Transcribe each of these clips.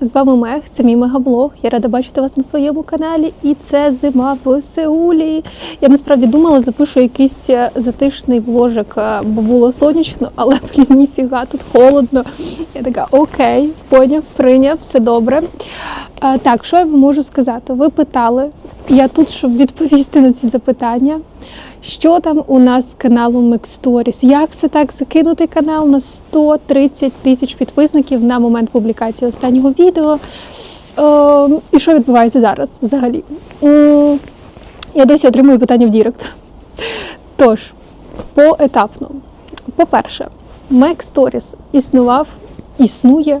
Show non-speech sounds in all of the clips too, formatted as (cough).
З вами Мех, це мій мегаблог. Я рада бачити вас на своєму каналі. І це зима в Сеулі. Я насправді думала, запишу якийсь е, затишний вложик, е, бо було сонячно, (laughs) але блін, ніфіга, тут холодно. Я така, окей, поняв, прийняв, все добре. Е, Так, що я вам можу сказати? Ви питали, я тут, щоб відповісти на ці запитання. Що там у нас з каналом Stories? Як це так закинути канал на 130 тисяч підписників на момент публікації останнього відео? Е, і що відбувається зараз взагалі? Я досі отримую питання в Дірект. Тож, поетапно. По-перше, Stories існував, існує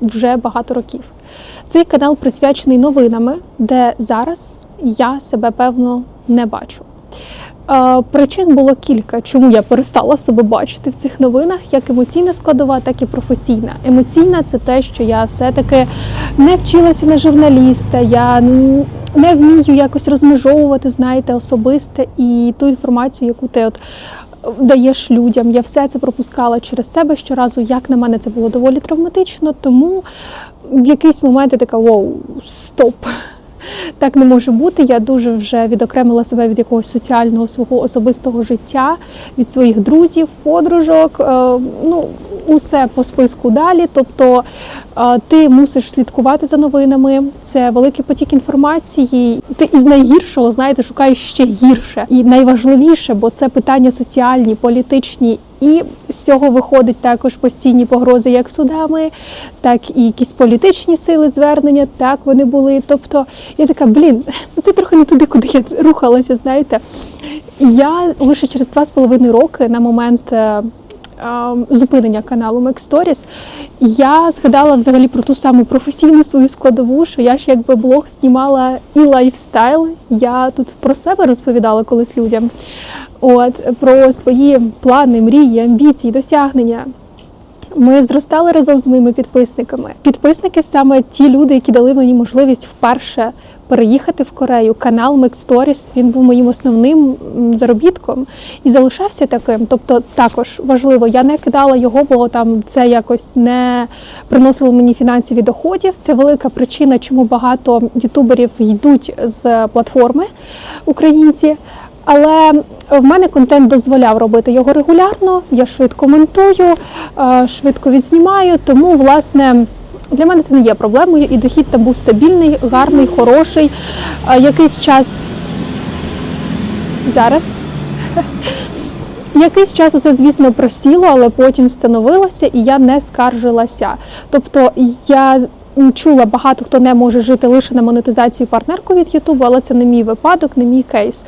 вже багато років. Цей канал присвячений новинами, де зараз я себе певно не бачу. Е, Причин було кілька, чому я перестала себе бачити в цих новинах, як емоційна складова, так і професійна. Емоційна це те, що я все-таки не вчилася на журналіста, я не вмію якось розмежовувати, знаєте, особисте і ту інформацію, яку ти от даєш людям. Я все це пропускала через себе щоразу. Як на мене, це було доволі травматично, тому в якийсь момент я така воу, стоп. Так не може бути. Я дуже вже відокремила себе від якогось соціального свого особистого життя, від своїх друзів, подружок. е, Ну, усе по списку далі. Тобто е, ти мусиш слідкувати за новинами. Це великий потік інформації. Ти із найгіршого, знаєте, шукаєш ще гірше. І найважливіше, бо це питання соціальні, політичні. І з цього виходить також постійні погрози як судами, так і якісь політичні сили звернення. Так вони були. Тобто я така, блін, ну це трохи не туди, куди я рухалася. Знаєте, я лише через два з половиною роки на момент. е, е, Зупинення каналу Stories, я згадала взагалі про ту саму професійну свою складову, що я ж якби блог знімала і лайфстайл. Я тут про себе розповідала колись людям. От про свої плани, мрії, амбіції, досягнення. Ми зростали разом з моїми підписниками. Підписники саме ті люди, які дали мені можливість вперше переїхати в Корею. Канал Make Stories, він був моїм основним заробітком і залишався таким. Тобто, також важливо, я не кидала його, бо там це якось не приносило мені фінансові доходів. Це велика причина, чому багато ютуберів йдуть з платформи українці. Але в мене контент дозволяв робити його регулярно. Я швидко монтую, е, швидко відзнімаю. Тому, власне, для мене це не є проблемою. І дохід там був стабільний, гарний, хороший. Е, Якийсь час зараз. Якийсь час це, звісно, просіло, але потім встановилося, і я не скаржилася. Тобто я чула багато хто не може жити лише на монетизацію партнерку від Ютубу, але це не мій випадок, не мій кейс.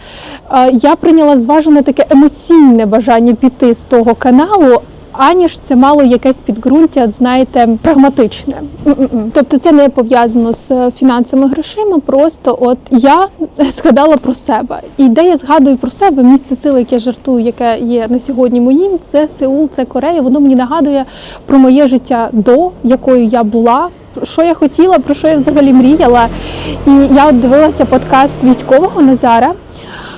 Е, Я прийняла зважене таке емоційне бажання піти з того каналу. Аніж це мало якесь підґрунтя, знаєте, прагматичне. Тобто це не пов'язано з е, фінансами грошима. Просто от я згадала про себе. І де я згадую про себе, місце сили, яке жартую, яке є на сьогодні моїм, це Сеул, це Корея. Воно мені нагадує про моє життя до якою я була. Що я хотіла, про що я взагалі мріяла. І я от дивилася подкаст військового Назара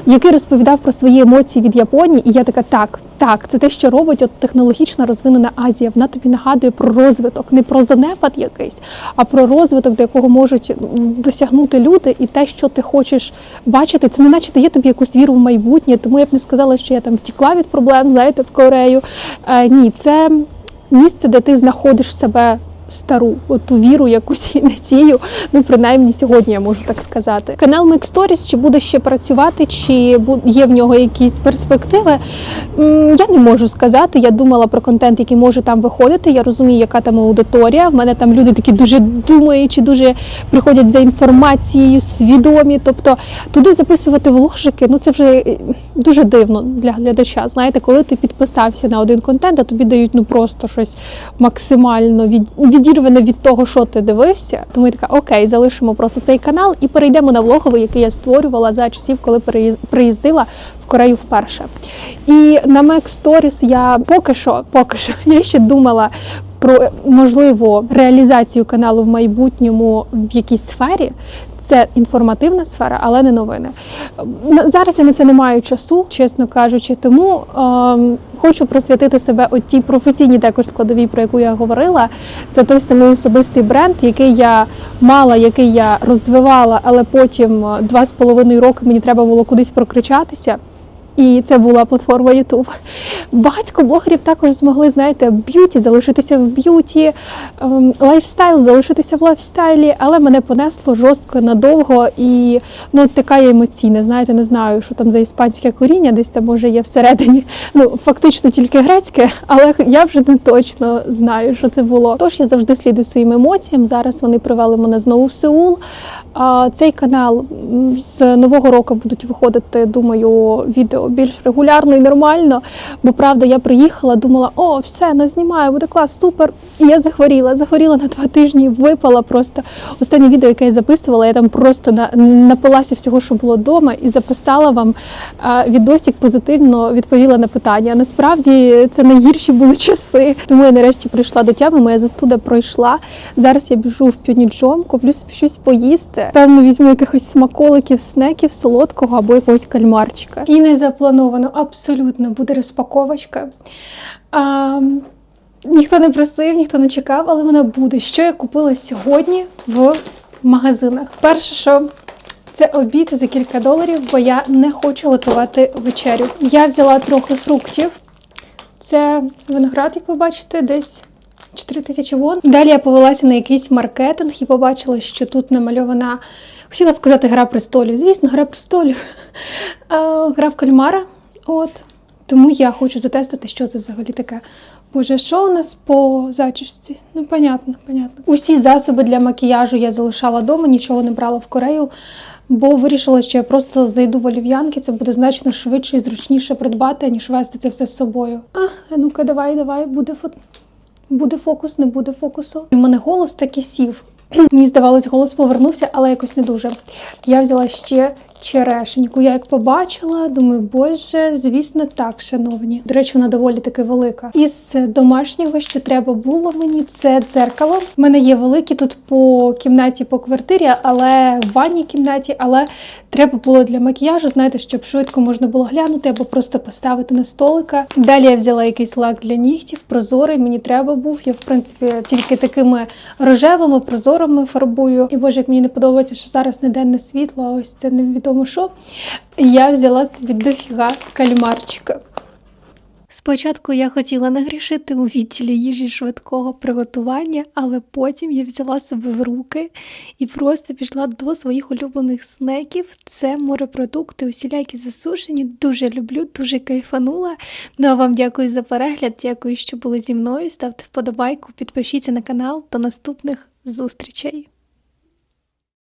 який розповідав про свої емоції від Японії, і я така, так, так, це те, що робить от технологічно розвинена Азія. Вона тобі нагадує про розвиток, не про занепад якийсь, а про розвиток, до якого можуть досягнути люди, і те, що ти хочеш бачити, це не наче дає тобі якусь віру в майбутнє. Тому я б не сказала, що я там втікла від проблем, знаєте, в Корею. Е, ні, це місце, де ти знаходиш себе стару, от ту віру, якусь і надію. Ну, принаймні, сьогодні я можу так сказати. Канал Stories, чи буде ще працювати, чи є в нього якісь перспективи? Я не можу сказати. Я думала про контент, який може там виходити. Я розумію, яка там аудиторія. В мене там люди такі дуже думаючі, дуже приходять за інформацією, свідомі. Тобто туди записувати вложики, ну це вже е, дуже дивно для глядача. Знаєте, коли ти підписався на один контент, а тобі дають ну просто щось максимально від, відірване від того, що ти дивився. Тому я така, окей, залишимо просто цей канал і перейдемо на влоговий, який я створювала за часів, коли переїз- приїздила в Корею вперше. І на Mac Stories я поки що, поки що, (laughs) я ще думала про е, можливо реалізацію каналу в майбутньому в якійсь сфері. Це інформативна сфера, але не новини. Зараз я на це не маю часу, чесно кажучи, тому ем, хочу присвятити себе от тій професійній також складовій, про яку я говорила. Це той самий особистий бренд, який я мала, який я розвивала, але потім е, два з половиною роки мені треба було кудись прокричатися. І це була платформа YouTube. Багатько блогерів також змогли, знаєте, б'юті залишитися в б'юті, ем, лайфстайл залишитися в лайфстайлі, але мене понесло жорстко надовго і ну така я емоційна. Знаєте, не знаю, що там за іспанське коріння, десь там може є всередині. Ну фактично тільки грецьке, але я вже не точно знаю, що це було. Тож я завжди слідую своїм емоціям. Зараз вони привели мене знову в Сеул. А цей канал з нового року будуть виходити, думаю, відео більш регулярно і нормально. Бо правда, я приїхала, думала, о, все, назнімаю, буде клас, супер. І я захворіла. Захворіла на два тижні, випала просто. Останнє відео, яке я записувала, я там просто на, напилася всього, що було вдома, і записала вам відосик позитивно відповіла на питання. Насправді це найгірші були часи. Тому я нарешті прийшла до тями. Моя застуда пройшла. Зараз я біжу в п'юніджом, куплю собі щось поїсти. Певно, візьму якихось смаколиків, снеків, солодкого або якогось кальмарчика. І не заплановано абсолютно буде розпаковочка. А, ніхто не просив, ніхто не чекав, але вона буде. Що я купила сьогодні в магазинах? Перше, що це обід за кілька доларів, бо я не хочу готувати вечерю. Я взяла трохи фруктів. Це виноград, як ви бачите, десь 4 тисячі вон. Далі я повелася на якийсь маркетинг і побачила, що тут намальована. Хотіла сказати гра престолів. Звісно, гра престолів. А, Гра в кальмара. От. Тому я хочу затестити, що це взагалі таке. Боже, що у нас по зачісці? Ну, понятно, понятно. Усі засоби для макіяжу я залишала вдома, нічого не брала в Корею, бо вирішила, що я просто зайду в олів'янки, це буде значно швидше і зручніше придбати, ніж вести це все з собою. А, ну-ка, давай, давай, буде фото. Буде фокус, не буде фокусу. У мене голос так і сів. (clears throat) Мені здавалось, голос повернувся, але якось не дуже. Я взяла ще черешеньку. Я як побачила, думаю, боже, звісно, так, шановні. До речі, вона доволі таки велика. Із домашнього, що треба було мені, це дзеркало. У мене є великі тут по кімнаті, по квартирі, але в ванній кімнаті, але треба було для макіяжу, знаєте, щоб швидко можна було глянути або просто поставити на столика. Далі я взяла якийсь лак для нігтів, прозорий, мені треба був. Я, в принципі, тільки такими рожевими, прозорими фарбую. І боже, як мені не подобається, що зараз не денне світло, ось це невідомо що. Я взяла собі дофіга кальмарчика. Спочатку я хотіла нагрішити у відділі їжі швидкого приготування, але потім я взяла себе в руки і просто пішла до своїх улюблених снеків. Це морепродукти, усілякі засушені. Дуже люблю, дуже кайфанула. Ну а вам дякую за перегляд. Дякую, що були зі мною. Ставте вподобайку, підпишіться на канал. До наступних зустрічей.